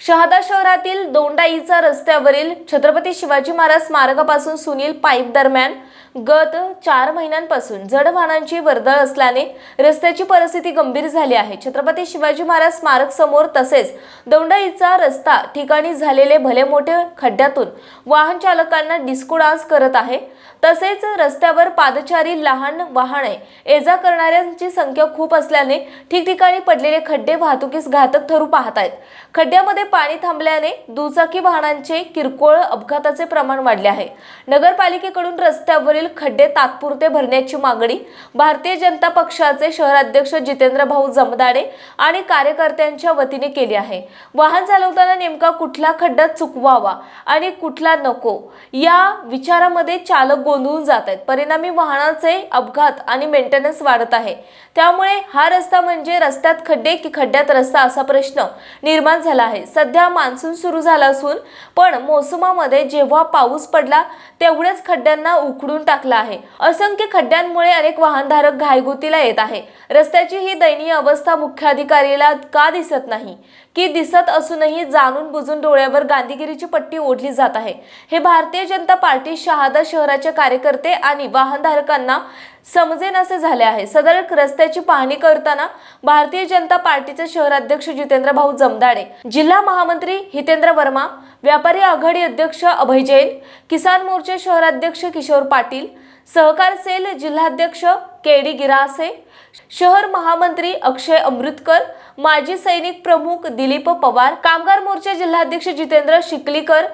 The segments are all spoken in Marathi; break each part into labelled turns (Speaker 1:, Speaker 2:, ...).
Speaker 1: शहादा शहरातील दोंडाईचा रस्त्यावरील छत्रपती शिवाजी महाराज स्मारकापासून सुनील पाईप दरम्यान गत चार महिन्यांपासून जड वाहनांची वर्दळ असल्याने रस्त्याची परिस्थिती गंभीर झाली आहे. छत्रपती शिवाजी महाराज स्मारक समोर तसेच दौंडाईचा रस्ता ठिकाणी झालेले भले मोठे खड्ड्यातून वाहन चालकांना डिस्को डान्स करत आहे. तसेच रस्त्यावर पादचारी लहान वाहने ये जा करणाऱ्यांची संख्या खूप असल्याने ठिकठिकाणी पडलेले खड्डे वाहतुकीस घातक ठरू पाहत आहेत खड्ड्यामध्ये पाणी थांबल्याने दुचाकी वाहनांचे किरकोळ अपघाताचे प्रमाण वाढले आहे. नगरपालिकेकडून रस्त्यावरील खड्डे तात्पुरते भरण्याची मागणी भारतीय जनता पक्षाचे शहराध्यक्ष जितेंद्र भाऊ जमदाडे आणि कार्यकर्त्यांच्या वतीने केली आहे. वाहन चालवताना नेमका कुठला खड्डा चुकवावा आणि कुठला नको या विचारामध्ये चालक गोंधळून जात आहेत. परिणामी वाहनाचे अपघात आणि मेंटेनन्स वाढत आहे. त्यामुळे हा रस्ता म्हणजे रस्त्यात खड्डे की खड्ड्यात रस्ता असा प्रश्न निर्माण झाला आहे. सध्या मान्सून सुरू झाला असून पण मोसमामध्ये जेव्हा पाऊस पडला तेवढ्याच खड्ड्यांना उकडून टाकला आहे. असंख्य खड्ड्यांमुळे अनेक वाहनधारक घायगुतीला येत आहे. रस्त्याची ही दयनीय अवस्था मुख्याधिकारीला का दिसत नाही? की दिसत असूनही जाणून बुजून डोळ्यावर गांधीगिरीची पट्टी ओढली जात आहे. हे भारतीय जनता पार्टी शहादा शहराचे कार्यकर्ते आणि वाहनधारकांना समजेन असे झाले आहे. सदर रस्त्याची पाहणी करताना भारतीय जनता पार्टीचे शहराध्यक्ष जितेंद्र भाऊ जमदाडे जिल्हा महामंत्री हितेंद्र वर्मा व्यापारी आघाडी अध्यक्ष अभय जैन किसान मोर्चे शहराध्यक्ष किशोर पाटील सहकार सेल जिल्हाध्यक्ष के डी गिरासे शहर महामंत्री अक्षय अमृतकर माजी सैनिक प्रमुख दिलीप पवार कामगार मोर्चा जिल्हाध्यक्ष जितेंद्र शिकलीकर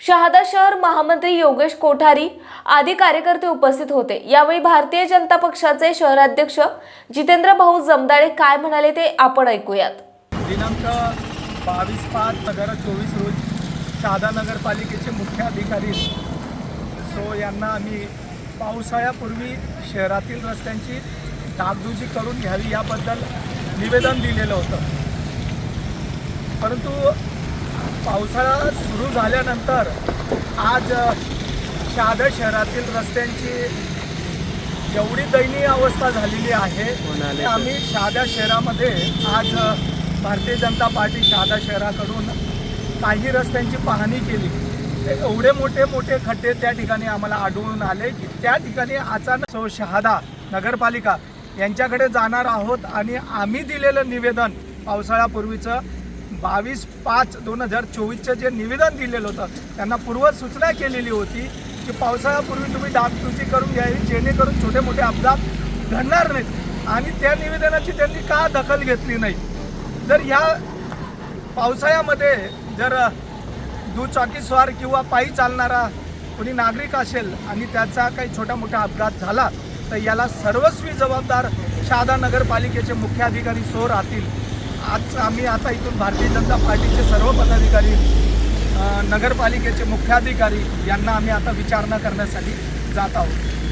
Speaker 1: शहादा शहर महामंत्री योगेश कोठारी आदी कार्यकर्ते उपस्थित होते. यावेळी भारतीय जनता पक्षाचे शहराध्यक्ष जितेंद्र भाऊ जमदाळे काय म्हणाले ते आपण ऐकूयात.
Speaker 2: दिनांक बावीस पाच दोन हजार चोवीस रोज शहादा नगरपालिकेचे मुख्य अधिकारी सो यांना आम्ही पावसाळ्यापूर्वी शहरातील रस्त्यांची डागडुजी करून घ्यावी याबद्दल निवेदन दिलेलं होतं. परंतु पावसाळा सुरू झाल्यानंतर आज शहादा शहरातील रस्त्यांची एवढी दयनीय अवस्था झालेली आहे की आम्ही शहादा शहरामध्ये आज भारतीय जनता पार्टी शहादा शहराकडून काही रस्त्यांची पाहणी केली. ते एवढे मोठे मोठे खड्डे त्या ठिकाणी आम्हाला आढळून आले की त्या ठिकाणी अचानक सो शहादा नगरपालिका यांच्याकडे जाणार आहोत आणि आम्ही दिलेलं निवेदन पावसाळ्यापूर्वीचं बावीस पाच दोन हजार चोवीसचं जे निवेदन दिलेलं होतं त्यांना पूर्वसूचना केलेली होती की पावसाळ्यापूर्वी तुम्ही डागडुजी करून घ्यावी जेणेकरून छोटे मोठे अपघात घडणार नाहीत. आणि त्या निवेदनाची त्यांनी का दखल घेतली नाही? जर ह्या पावसाळ्यामध्ये जर दुचाकीस्वार किंवा पायी चालणारा कोणी नागरिक असेल आणि त्याचा काही छोटा मोठा अपघात झाला तर याला सर्वस्वी जबाबदार शहादा नगरपालिकेचे मुख्य अधिकारी सो राहतील. आज आम्ही आता इथून भारतीय जनता पार्टीचे सर्व पदाधिकारी नगरपालिकेचे मुख्याधिकारी यांना आम्ही आता विचारणा करण्यासाठी जात आहोत.